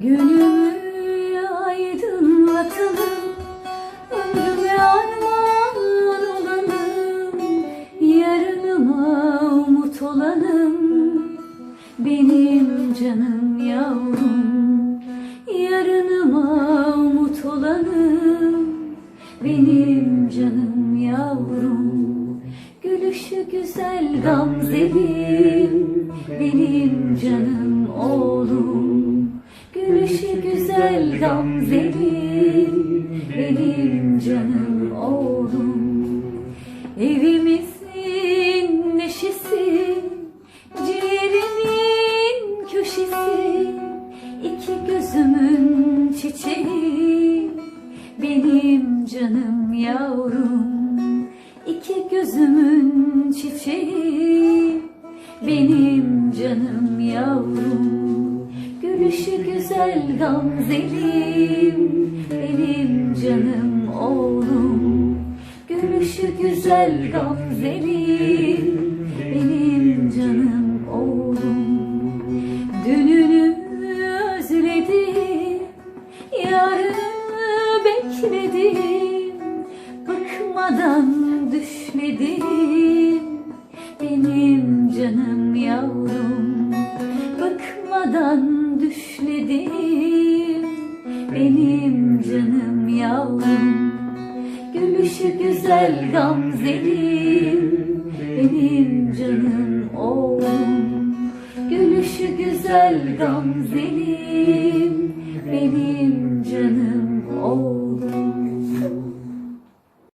Günümü aydınlatalım, ömrüme armağan olalım, yarınıma umut olalım, benim canım yavrum, yarınıma umut olalım, benim canım yavrum, gülüşü güzel gamzelim, benim canım oğlum. Güzel gamzeli benim canım oğlum. Evimizin neşesi ciğerimin köşesi iki gözümün çiçeği. Benim canım yavrum iki gözümün çiçeği. Benim canım yavrum Gülüşü güzel gamzelim Benim canım oğlum. Gülüşü güzel gamzelim Benim canım oğlum. Dününü özledim Yarını bekledim Bıkmadan düşledim benim, benim canım yavrum. Gülüşü güzel Gamze'lim, benim canım oğlum. Gülüşü güzel Gamze'lim, benim